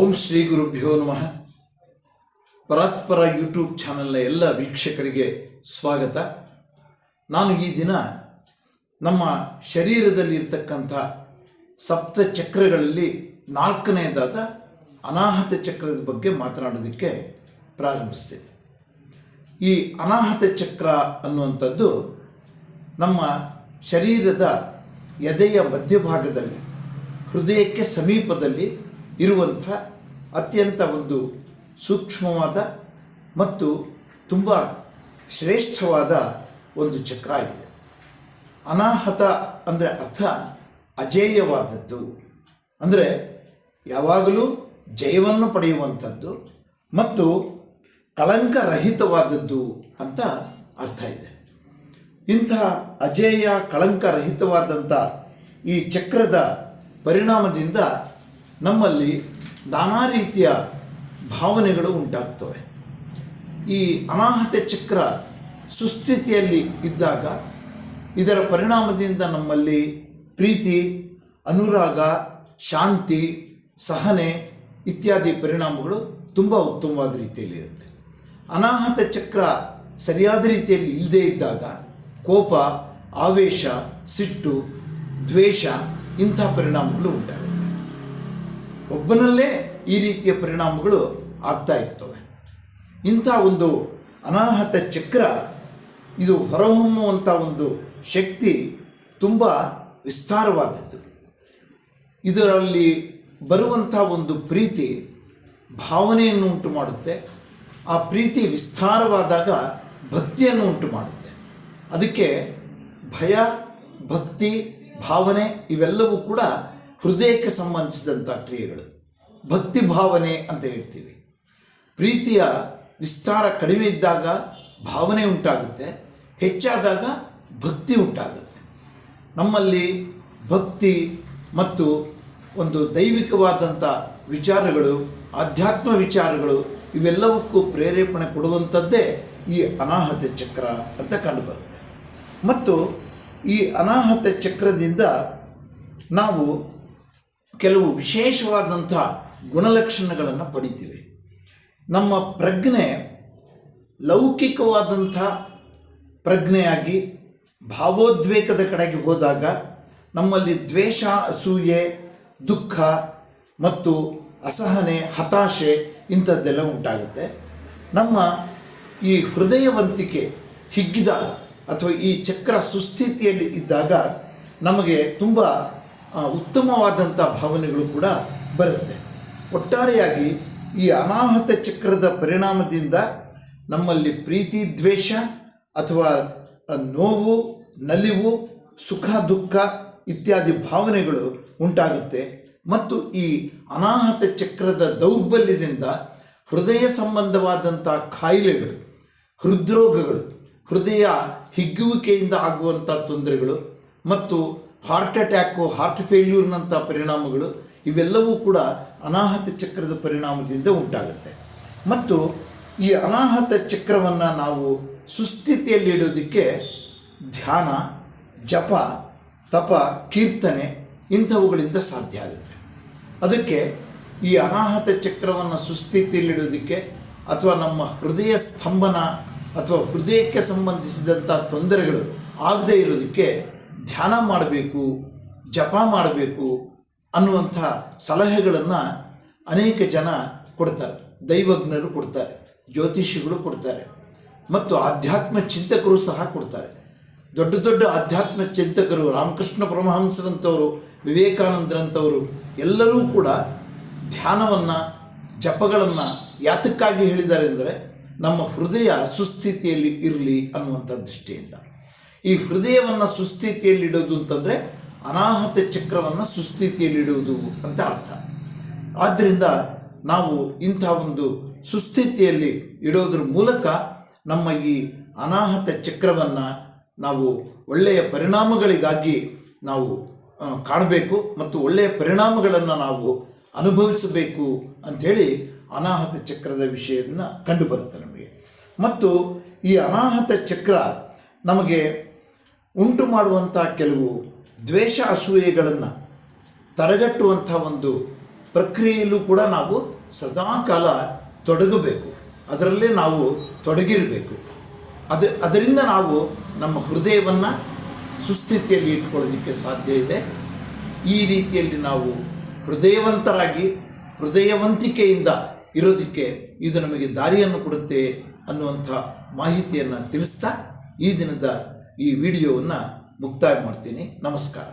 ಓಂ ಶ್ರೀ ಗುರುಭ್ಯೋ ನಮಃ. ಪರಾತ್ಪರ ಯೂಟ್ಯೂಬ್ ಚಾನಲ್ನ ಎಲ್ಲ ವೀಕ್ಷಕರಿಗೆ ಸ್ವಾಗತ. ನಾನು ಈ ದಿನ ನಮ್ಮ ಶರೀರದಲ್ಲಿ ಇರ್ತಕ್ಕಂಥ ಸಪ್ತ ಚಕ್ರಗಳಲ್ಲಿ ನಾಲ್ಕನೆಯದಾದ ಅನಾಹತ ಚಕ್ರದ ಬಗ್ಗೆ ಮಾತನಾಡೋದಕ್ಕೆ ಪ್ರಾರಂಭಿಸ್ತೇನೆ. ಈ ಅನಾಹತ ಚಕ್ರ ಅನ್ನುವಂಥದ್ದು ನಮ್ಮ ಶರೀರದ ಎದೆಯ ಮಧ್ಯಭಾಗದಲ್ಲಿ, ಹೃದಯಕ್ಕೆ ಸಮೀಪದಲ್ಲಿ ಇರುವಂಥ ಅತ್ಯಂತ ಒಂದು ಸೂಕ್ಷ್ಮವಾದ ಮತ್ತು ತುಂಬ ಶ್ರೇಷ್ಠವಾದ ಒಂದು ಚಕ್ರ ಆಗಿದೆ. ಅನಾಹತ ಅಂದರೆ ಅರ್ಥ ಅಜೇಯವಾದದ್ದು. ಅಂದರೆ ಯಾವಾಗಲೂ ಜಯವನ್ನು ಪಡೆಯುವಂಥದ್ದು ಮತ್ತು ಕಳಂಕರಹಿತವಾದದ್ದು ಅಂತ ಅರ್ಥ ಇದೆ. ಇಂತಹ ಅಜೇಯ ಕಳಂಕರಹಿತವಾದಂಥ ಈ ಚಕ್ರದ ಪರಿಣಾಮದಿಂದ ನಮ್ಮಲ್ಲಿ ನಾನಾ ರೀತಿಯ ಭಾವನೆಗಳು ಉಂಟಾಗ್ತವೆ. ಈ ಅನಾಹತೆ ಚಕ್ರ ಸುಸ್ಥಿತಿಯಲ್ಲಿ ಇದ್ದಾಗ ಇದರ ಪರಿಣಾಮದಿಂದ ನಮ್ಮಲ್ಲಿ ಪ್ರೀತಿ, ಅನುರಾಗ, ಶಾಂತಿ, ಸಹನೆ ಇತ್ಯಾದಿ ಪರಿಣಾಮಗಳು ತುಂಬ ಉತ್ತಮವಾದ ರೀತಿಯಲ್ಲಿ ಇರುತ್ತೆ. ಅನಾಹತ ಚಕ್ರ ಸರಿಯಾದ ರೀತಿಯಲ್ಲಿ ಇಲ್ಲದೇ ಇದ್ದಾಗ ಕೋಪ, ಆವೇಶ, ಸಿಟ್ಟು, ದ್ವೇಷ ಇಂಥ ಪರಿಣಾಮಗಳು ಉಂಟಾಗುತ್ತೆ. ಒಬ್ಬನಲ್ಲೇ ಈ ರೀತಿಯ ಪರಿಣಾಮಗಳು ಆಗ್ತಾ ಇರ್ತವೆ. ಇಂಥ ಒಂದು ಅನಾಹತ ಚಕ್ರ, ಇದು ಹೊರಹೊಮ್ಮುವಂಥ ಒಂದು ಶಕ್ತಿ ತುಂಬ ವಿಸ್ತಾರವಾದದ್ದು. ಇದರಲ್ಲಿ ಬರುವಂಥ ಒಂದು ಪ್ರೀತಿ ಭಾವನೆಯನ್ನು ಉಂಟು ಮಾಡುತ್ತೆ ಆ ಪ್ರೀತಿ ವಿಸ್ತಾರವಾದಾಗ ಭಕ್ತಿಯನ್ನು ಉಂಟು ಮಾಡುತ್ತೆ ಅದಕ್ಕೆ ಭಯ, ಭಕ್ತಿ, ಭಾವನೆ ಇವೆಲ್ಲವೂ ಕೂಡ ಹೃದಯಕ್ಕೆ ಸಂಬಂಧಿಸಿದಂಥ ಕ್ರಿಯೆಗಳು. ಭಕ್ತಿ ಭಾವನೆ ಅಂತ ಹೇಳ್ತೀವಿ. ಪ್ರೀತಿಯ ವಿಸ್ತಾರ ಕಡಿಮೆ ಇದ್ದಾಗ ಭಾವನೆ ಉಂಟಾಗುತ್ತೆ. ಹೆಚ್ಚಾದಾಗ ಭಕ್ತಿ ಉಂಟಾಗುತ್ತೆ. ನಮ್ಮಲ್ಲಿ ಭಕ್ತಿ ಮತ್ತು ಒಂದು ದೈವಿಕವಾದಂಥ ವಿಚಾರಗಳು, ಆಧ್ಯಾತ್ಮ ವಿಚಾರಗಳು ಇವೆಲ್ಲವಕ್ಕೂ ಪ್ರೇರೇಪಣೆ ಕೊಡುವಂಥದ್ದೇ ಈ ಅನಾಹತ ಚಕ್ರ ಅಂತ ಕಂಡುಬರುತ್ತೆ. ಮತ್ತು ಈ ಅನಾಹತ ಚಕ್ರದಿಂದ ನಾವು ಕೆಲವು ವಿಶೇಷವಾದಂಥ ಗುಣಲಕ್ಷಣಗಳನ್ನು ಪಡಿತೀವಿ. ನಮ್ಮ ಪ್ರಜ್ಞೆ ಲೌಕಿಕವಾದಂಥ ಪ್ರಜ್ಞೆಯಾಗಿ ಭಾವೋದ್ವೇಗದ ಕಡೆಗೆ ಹೋದಾಗ ನಮ್ಮಲ್ಲಿ ದ್ವೇಷ, ಅಸೂಯೆ, ದುಃಖ ಮತ್ತು ಅಸಹನೆ, ಹತಾಶೆ ಇಂಥದ್ದೆಲ್ಲ ಉಂಟಾಗುತ್ತೆ. ನಮ್ಮ ಈ ಹೃದಯವಂತಿಕೆ ಹಿಗ್ಗಿದಾಗ ಅಥವಾ ಈ ಚಕ್ರ ಸುಸ್ಥಿತಿಯಲ್ಲಿ ಇದ್ದಾಗ ನಮಗೆ ತುಂಬ ಉತ್ತಮವಾದಂಥ ಭಾವನೆಗಳು ಕೂಡ ಬರುತ್ತೆ. ಒಟ್ಟಾರೆಯಾಗಿ ಈ ಅನಾಹತ ಚಕ್ರದ ಪರಿಣಾಮದಿಂದ ನಮ್ಮಲ್ಲಿ ಪ್ರೀತಿ, ದ್ವೇಷ ಅಥವಾ ನೋವು, ನಲಿವು, ಸುಖ, ದುಃಖ ಇತ್ಯಾದಿ ಭಾವನೆಗಳು ಉಂಟಾಗುತ್ತೆ. ಮತ್ತು ಈ ಅನಾಹತ ಚಕ್ರದ ದೌರ್ಬಲ್ಯದಿಂದ ಹೃದಯ ಸಂಬಂಧವಾದಂಥ ಕಾಯಿಲೆಗಳು ಹೃದ್ರೋಗಗಳು, ಹೃದಯ ಹಿಗ್ಗುವಿಕೆಯಿಂದ ಆಗುವಂಥ ತೊಂದರೆಗಳು ಮತ್ತು ಹಾರ್ಟ್ ಅಟ್ಯಾಕು ಹಾರ್ಟ್ ಫೇಲ್ಯೂರ್ನಂಥ ಪರಿಣಾಮಗಳು, ಇವೆಲ್ಲವೂ ಕೂಡ ಅನಾಹತ ಚಕ್ರದ ಪರಿಣಾಮದಿಂದ ಉಂಟಾಗುತ್ತೆ. ಮತ್ತು ಈ ಅನಾಹತ ಚಕ್ರವನ್ನು ನಾವು ಸುಸ್ಥಿತಿಯಲ್ಲಿ ಇಡೋದಕ್ಕೆ ಧ್ಯಾನ, ಜಪ, ತಪ, ಕೀರ್ತನೆ ಇಂಥವುಗಳಿಂದ ಸಾಧ್ಯ ಆಗುತ್ತೆ. ಅದಕ್ಕೆ ಈ ಅನಾಹತ ಚಕ್ರವನ್ನು ಸುಸ್ಥಿತಿಯಲ್ಲಿಡೋದಕ್ಕೆ ಅಥವಾ ನಮ್ಮ ಹೃದಯ ಸ್ತಂಭನ ಅಥವಾ ಹೃದಯಕ್ಕೆ ಸಂಬಂಧಿಸಿದಂಥ ತೊಂದರೆಗಳು ಆಗದೇ ಇರೋದಕ್ಕೆ ಧ್ಯಾನ ಮಾಡಬೇಕು, ಜಪ ಮಾಡಬೇಕು ಅನ್ನುವಂಥ ಸಲಹೆಗಳನ್ನು ಅನೇಕ ಜನ ಕೊಡ್ತಾರೆ. ದೈವಜ್ಞರು ಕೊಡ್ತಾರೆ, ಜ್ಯೋತಿಷಿಗಳು ಕೊಡ್ತಾರೆ, ಮತ್ತು ಆಧ್ಯಾತ್ಮ ಚಿಂತಕರು ಸಹ ಕೊಡ್ತಾರೆ. ದೊಡ್ಡ ದೊಡ್ಡ ಆಧ್ಯಾತ್ಮ ಚಿಂತಕರು, ರಾಮಕೃಷ್ಣ ಪರಮಹಂಸರಂಥವರು, ವಿವೇಕಾನಂದರಂಥವರು, ಎಲ್ಲರೂ ಕೂಡ ಧ್ಯಾನವನ್ನು, ಜಪಗಳನ್ನು ಯಾತಕ್ಕಾಗಿ ಹೇಳಿದ್ದಾರೆ ಅಂದರೆ, ನಮ್ಮ ಹೃದಯ ಸುಸ್ಥಿತಿಯಲ್ಲಿ ಇರಲಿ ಅನ್ನುವಂಥ ದೃಷ್ಟಿಯಿಂದ. ಈ ಹೃದಯವನ್ನು ಸುಸ್ಥಿತಿಯಲ್ಲಿಡೋದು ಅಂತಂದರೆ ಅನಾಹತ ಚಕ್ರವನ್ನು ಸುಸ್ಥಿತಿಯಲ್ಲಿಡುವುದು ಅಂತ ಅರ್ಥ. ಆದ್ದರಿಂದ ನಾವು ಇಂಥ ಒಂದು ಸುಸ್ಥಿತಿಯಲ್ಲಿ ಇಡೋದ್ರ ಮೂಲಕ ನಮ್ಮ ಈ ಅನಾಹತ ಚಕ್ರವನ್ನು ನಾವು ಒಳ್ಳೆಯ ಪರಿಣಾಮಗಳಿಗಾಗಿ ನಾವು ಕಾಣಬೇಕು ಮತ್ತು ಒಳ್ಳೆಯ ಪರಿಣಾಮಗಳನ್ನು ನಾವು ಅನುಭವಿಸಬೇಕು ಅಂಥೇಳಿ ಅನಾಹತ ಚಕ್ರದ ವಿಷಯವನ್ನು ಕಂಡುಬರುತ್ತೆ ನಮಗೆ. ಮತ್ತು ಈ ಅನಾಹತ ಚಕ್ರ ನಮಗೆ ಉಂಟು ಮಾಡುವಂಥ ಕೆಲವು ದ್ವೇಷ ಅಸೂಯೆಗಳನ್ನು ತಡೆಗಟ್ಟುವಂಥ ಒಂದು ಪ್ರಕ್ರಿಯೆಯಲ್ಲೂ ಕೂಡ ನಾವು ಸದಾಕಾಲ ತೊಡಗಬೇಕು. ಅದರಲ್ಲೇ ನಾವು ತೊಡಗಿರಬೇಕು. ಅದು, ಅದರಿಂದ ನಾವು ನಮ್ಮ ಹೃದಯವನ್ನು ಸುಸ್ಥಿತಿಯಲ್ಲಿ ಇಟ್ಕೊಳ್ಳೋದಕ್ಕೆ ಸಾಧ್ಯ ಇದೆ. ಈ ರೀತಿಯಲ್ಲಿ ನಾವು ಹೃದಯವಂತರಾಗಿ ಹೃದಯವಂತಿಕೆಯಿಂದ ಇರೋದಕ್ಕೆ ಇದು ನಮಗೆ ದಾರಿಯನ್ನು ಕೊಡುತ್ತೆ ಅನ್ನುವಂಥ ಮಾಹಿತಿಯನ್ನು ತಿಳಿಸ್ತಾ ಈ ದಿನದ ಈ ವಿಡಿಯೋವನ್ನು ಮುಕ್ತಾಯ ಮಾಡ್ತೀನಿ. ನಮಸ್ಕಾರ.